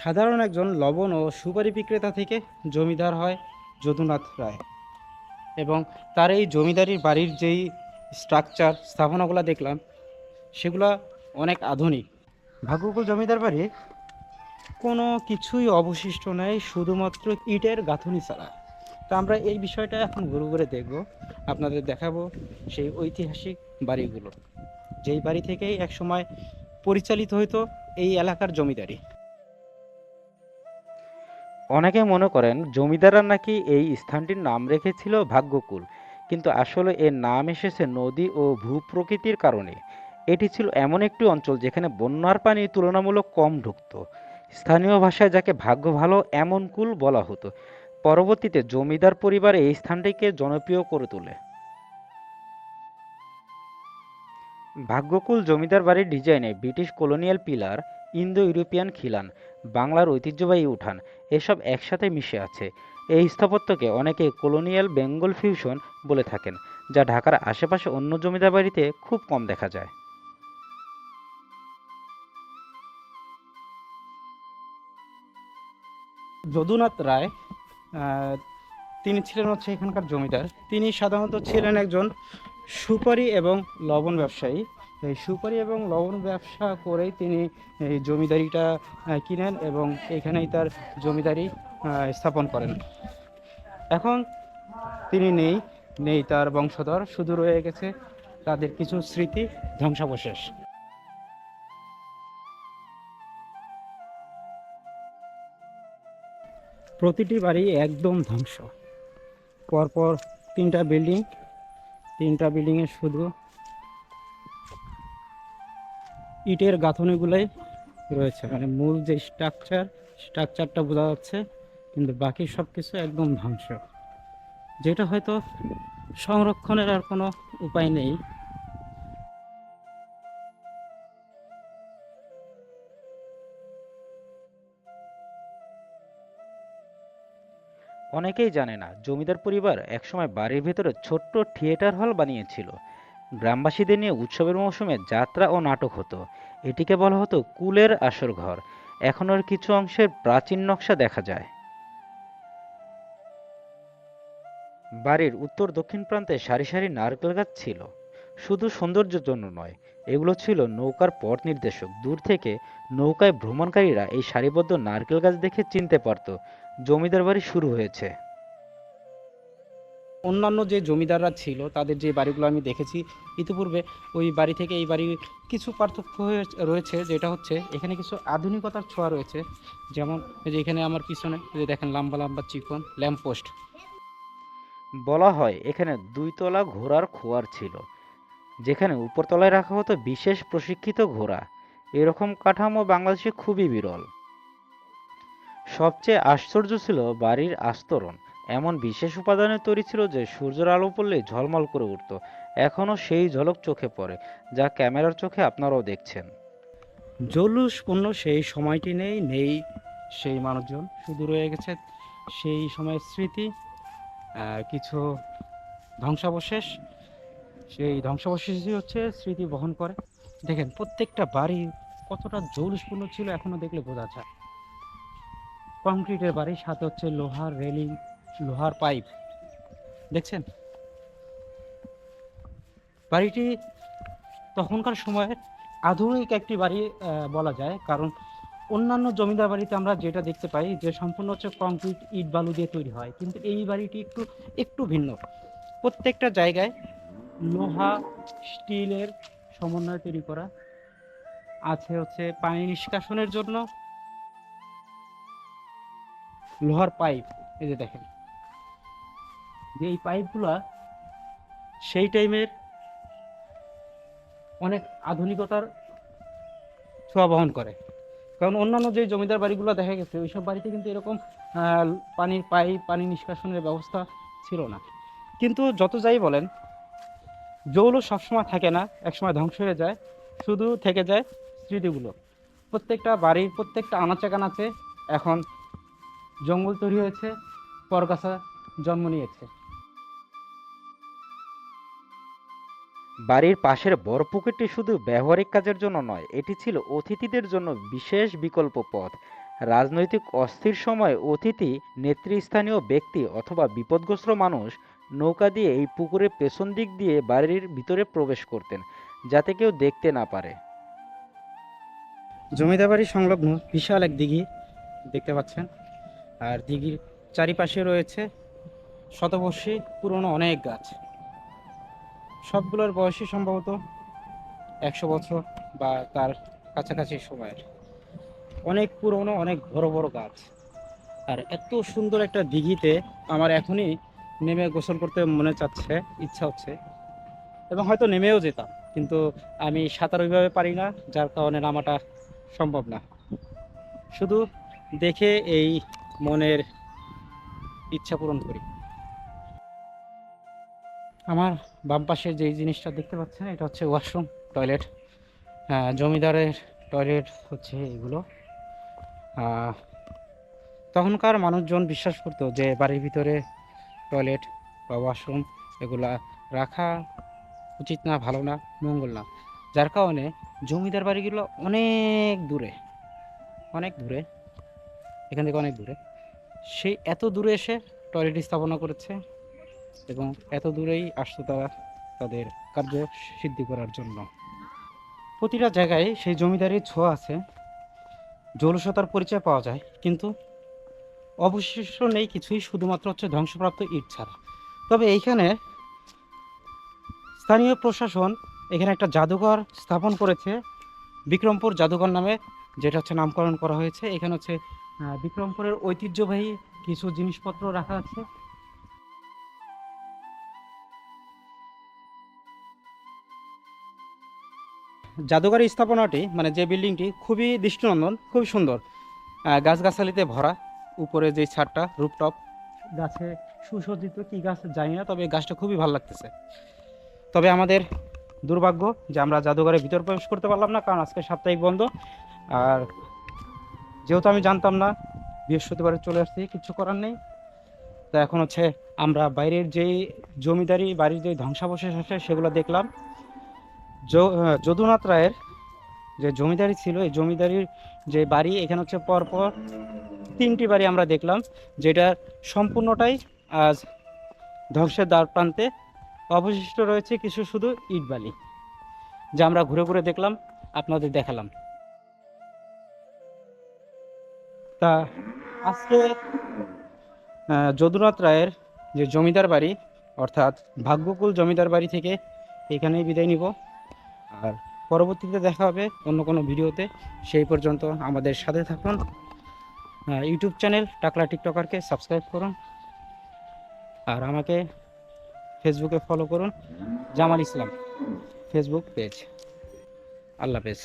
সাধারণ একজন লবণ ও সুপারি বিক্রেতা থেকে জমিদার হয় যদুনাথ রায়। এবং তার এই জমিদারির বাড়ির যেই স্ট্রাকচার স্থাপনাগুলো দেখলাম, সেগুলা অনেক আধুনিক। ভাগ্যকুল জমিদার বাড়ি কোনো কিছুই অবশিষ্ট নেই, শুধুমাত্র ইটের গাঁথুনি ছাড়া। তো আমরা এই বিষয়টা এখন ঘুরে ঘুরে দেখব, আপনাদের দেখাবো সেই ঐতিহাসিক বাড়িগুলো। যেই বাড়ি থেকেই একসময় পরিচালিত হতো এই এলাকার জমিদারি। অনেকে মনে করেন জমিদাররা নাকি এই স্থানটির নাম রেখেছিল ভাগ্যকুল, কিন্তু আসলে এর নাম এসেছে নদী ও ভূপ্রকৃতির কারণে। এটি ছিল এমন একটি অঞ্চল যেখানে বন্যার পানি তুলনামূলক কম ঢুকত। স্থানীয় ভাষায় যাকে ভাগ্য ভালো এমন কুল বলা হতো। পরবর্তীতে জমিদার পরিবার এই স্থানটিকে জনপ্রিয় করে তোলে। ভাগ্যকুল জমিদার বাড়ির ডিজাইনে British colonial pillar Indo European খিলান, বাংলার ঐতিহ্যবাহী উঠান এসব একসাথে মিশে আছে। এই স্থাপত্যকে অনেকে কলোনিয়াল বেঙ্গল ফিউশন বলে থাকেন, যা ঢাকার আশেপাশে অন্য জমিদার বাড়িতে খুব কম দেখা যায়। যদুনাথ রায় তিনি ছিলেন হচ্ছে এখানকার জমিদার। তিনি সাধারণত ছিলেন একজন সুপারি এবং লবণ ব্যবসায়ী। সুপারি এবং লবণ ব্যবসা করেই তিনি এই জমিদারিটা কিনেন এবং এখানেই তার জমিদারি স্থাপন করেন। এখন তিনি নেই নেই তার বংশধর, শুধু রয়ে গেছে তাদের কিছু স্মৃতি, ধ্বংসাবশেষ। প্রতিটি বাড়ি একদম ধ্বংস। পরপর তিনটা বিল্ডিং, তিনটা বিল্ডিংয়ে শুধু ইটের গাঁথনিগুলোই রয়েছে। মানে মূল যে স্ট্রাকচার স্ট্রাকচারটা বোঝা যাচ্ছে কিন্তু বাকি সব কিছু একদম ধ্বংস। যেটা হয়তো সংরক্ষণের আর কোনো উপায় নেই। অনেকেই জানে না জমিদার পরিবার একসময় বাড়ির ভেতরে ছোট্ট থিয়েটার হল বানিয়েছিল। গ্রামবাসীদের নিয়ে উৎসবের মৌসুমে যাত্রা ও নাটক হতো। এটিকে বলা হতো কুলের আসর ঘর। এখনোর কিছু অংশের প্রাচীন নকশা দেখা যায়। বাড়ির উত্তর দক্ষিণ প্রান্তে সারি সারি নারকেল গাছ ছিল। শুধু সৌন্দর্যের জন্য নয়, এগুলো ছিল নৌকার পথ নির্দেশক। দূর থেকে নৌকায় ভ্রমণকারীরা এই সারিবদ্ধ নারকেল গাছ দেখে চিনতে পারত। জমিদার বাড়ি শুরু হয়েছে। অন্যান্য যে জমিদাররা ছিল, তাদের যে বাড়িগুলো আমি দেখেছি, ইতিপূর্বে ওই বাড়ি থেকে এই বাড়ির কিছু পার্থক্য রয়েছে, যেটা হচ্ছে এখানে কিছু আধুনিকতার ছোঁয়া রয়েছে। যেমন যে এখানে আমার পিছনে যে দেখেন লম্বা লম্বা চিকন ল্যাম্প পোস্ট বলা হয় এখানে দুইতলা ঘোড়ার খোয়ার ছিল, যেখানে উপরতলায় রাখা হতো বিশেষ প্রশিক্ষিত ঘোড়া। এরকম কাঠামো বাংলাদেশে খুবই বিরল। সবচেয়ে আশ্চর্য ছিল বাড়ির আস্তরণ। এমন বিশেষ উপাদানে তৈরি ছিল যে সূর্যের আলো পড়লে ঝলমল করে উঠত। এখনও সেই ঝলক চোখে পড়ে, যা ক্যামেরার চোখে আপনারাও দেখছেন। জৌলুসপূর্ণ সেই সময়টি নেই নেই সেই মানুষজন। শুধু রয়ে গেছে সেই সময়ের স্মৃতি কিছু ধ্বংসাবশেষ। সেই ধ্বংসাবশেষই হচ্ছে স্মৃতি বহন করে। দেখেন, প্রত্যেকটা বাড়ি কতটা জৌলুসপূর্ণ ছিল এখনও দেখলে বোঝা যায়। কংক্রিটের বাড়ি সাথে হচ্ছে লোহার রেলিং লোহার পাইপ। দেখছেন? বাড়িটি তখনকার সময়ে আধুনিক একটি বাড়ি বলা যায়। কারণ অন্যান্য জমিদার বাড়িতে আমরা যেটা দেখতে পাই যে সম্পূর্ণ হচ্ছে কংক্রিট ইট, বালু দিয়ে তৈরি হয়। কিন্তু এই বাড়িটি একটু একটু ভিন্ন। প্রত্যেকটা জায়গায় লোহা, স্টিলের সমন্বয়ে তৈরি করা আছে হচ্ছে পানি নিষ্কাশনের জন্য। লোহার পাইপ, এই যে দেখেন। যে এই পাইপগুলা সেই টাইমের অনেক আধুনিকতার ছোঁয়া বহন করে। কারণ অন্যান্য যে জমিদার বাড়িগুলো দেখা গেছে, ওইসব বাড়িতে কিন্তু এরকম পানির পাইপ, পানি নিষ্কাশনের ব্যবস্থা ছিল না। কিন্তু যত যাই বলেন, জৌল সবসময় থাকে না, একসময় ধ্বংস হয়ে যায়, শুধু থেকে যায় স্মৃতিগুলো। প্রত্যেকটা বাড়ির প্রত্যেকটা আনাচে কানাচে এখন জঙ্গল তৈরি হয়েছে, পরগাছা জন্ম নিয়েছে। বাড়ির পাশের বড় পুকুরটি শুধু ব্যবহারিক কাজের জন্য নয়, এটি ছিল অতিথিদের জন্য বিশেষ বিকল্প পথ। রাজনৈতিক অস্থির সময় অতিথি, নেতৃস্থানীয় ব্যক্তি অথবা বিপদগ্রস্ত মানুষ নৌকা দিয়ে এই পুকুরের পেছন দিক দিয়ে বাড়ির ভিতরে প্রবেশ করতেন, যাতে কেউ দেখতে না পারে। জমিদার বাড়ি সংলগ্ন বিশাল এক দিঘি দেখতে পাচ্ছেন। আর দিঘির চারিপাশে রয়েছে শতবর্ষী পুরনো অনেক গাছ। সবগুলোর বয়সই সম্ভবত একশো বছর বা তার কাছাকাছি সময়ের। অনেক পুরনো, অনেক বড় বড় গাছ। আর এত সুন্দর একটা দিঘিতে আমার এখনই নেমে গোসল করতে মনে চাচ্ছে, ইচ্ছা হচ্ছে। এবং হয়তো নেমেও যেতাম, কিন্তু আমি সাঁতার ওইভাবে পারি না, যার কারণে নামাটা সম্ভব না। শুধু দেখে এই মনের ইচ্ছা পূরণ করি। আমার বাম পাশে যেই জিনিসটা দেখতে পাচ্ছেন, এটা হচ্ছে ওয়াশরুম, টয়লেট। জমিদারের টয়লেট হচ্ছে এগুলো। তখনকার মানুষজন বিশ্বাস করতো যে বাড়ির ভিতরে টয়লেট বা ওয়াশরুম এগুলা রাখা উচিত না, ভালো না, মঙ্গল না। যার কারণে জমিদার বাড়িগুলো অনেক দূরে অনেক দূরে, এখান থেকে অনেক দূরে। সেই এত দূরে এসে টয়লেট স্থাপনা করেছে এবং এত দূরেই আসতো তারা তাদের কার্য সিদ্ধি করার জন্য। প্রতিটা জায়গায় সেই জমিদারির ছোঁয়া আছে। জলসতার পরিচয় পাওয়া যায়, কিন্তু অবশিষ্ট নেই কিছুই, শুধুমাত্র হচ্ছে ধ্বংসপ্রাপ্ত ইট ছাড়া। তবে এইখানে স্থানীয় প্রশাসন এখানে একটা জাদুঘর স্থাপন করেছে, বিক্রমপুর জাদুঘর নামে, যেটা হচ্ছে নামকরণ করা হয়েছে। এখানে হচ্ছে বিক্রমপুরের ঐতিহ্যবাহী কিছু জিনিসপত্র রাখা আছে। জাদুঘর স্থাপনাটি মানে যে বিল্ডিংটি, খুবই দৃষ্টিনন্দন, খুবই সুন্দর। গাছগাছালিতে ভরা, উপরে যে ছাদটা রুপটপ গাছে সুসজ্জিত কি গাছ জানি না, তবে গাছটা খুবই ভালো লাগতেছে। তবে আমাদের দুর্ভাগ্য যে আমরা জাদুঘরের ভিতর প্রবেশ করতে পারলাম না, কারণ আজকে সাপ্তাহিক বন্ধ। আর যেহেতু আমি জানতাম না, বৃহস্পতিবারে চলে আসছি কিছু করার নেই। তো এখন হচ্ছে আমরা বাইরের যেই জমিদারি, বাড়ির যে ধ্বংসাবশেষ আছে, সেগুলো দেখলাম। য- যদুনাথ রায়ের যে জমিদারি ছিল, এই জমিদারির যে বাড়ি, এখানে হচ্ছে পরপর তিনটি বাড়ি আমরা দেখলাম, যেটা সম্পূর্ণটাই আজ ধ্বংসের দ্বার প্রান্তে অবশিষ্ট রয়েছে কিছু শুধু ইট বালি, যা আমরা ঘুরে ঘুরে দেখলাম, আপনাদের দেখালাম। তা আজকে যদুনাথ রায়ের যে জমিদার বাড়ি, অর্থাৎ ভাগ্যকুল জমিদার বাড়ি থেকে এখানেই বিদায় নিব। আর পরবর্তীতে দেখা হবে অন্য কোনো ভিডিওতে। সেই পর্যন্ত আমাদের সাথে থাকুন। ইউটিউব চ্যানেল টাকলা টিকটকারকে সাবস্ক্রাইব করুন। আর আমাকে ফেসবুকে ফলো করুন। Jamal Islam, Facebook page. আল্লাহ হাফেজ।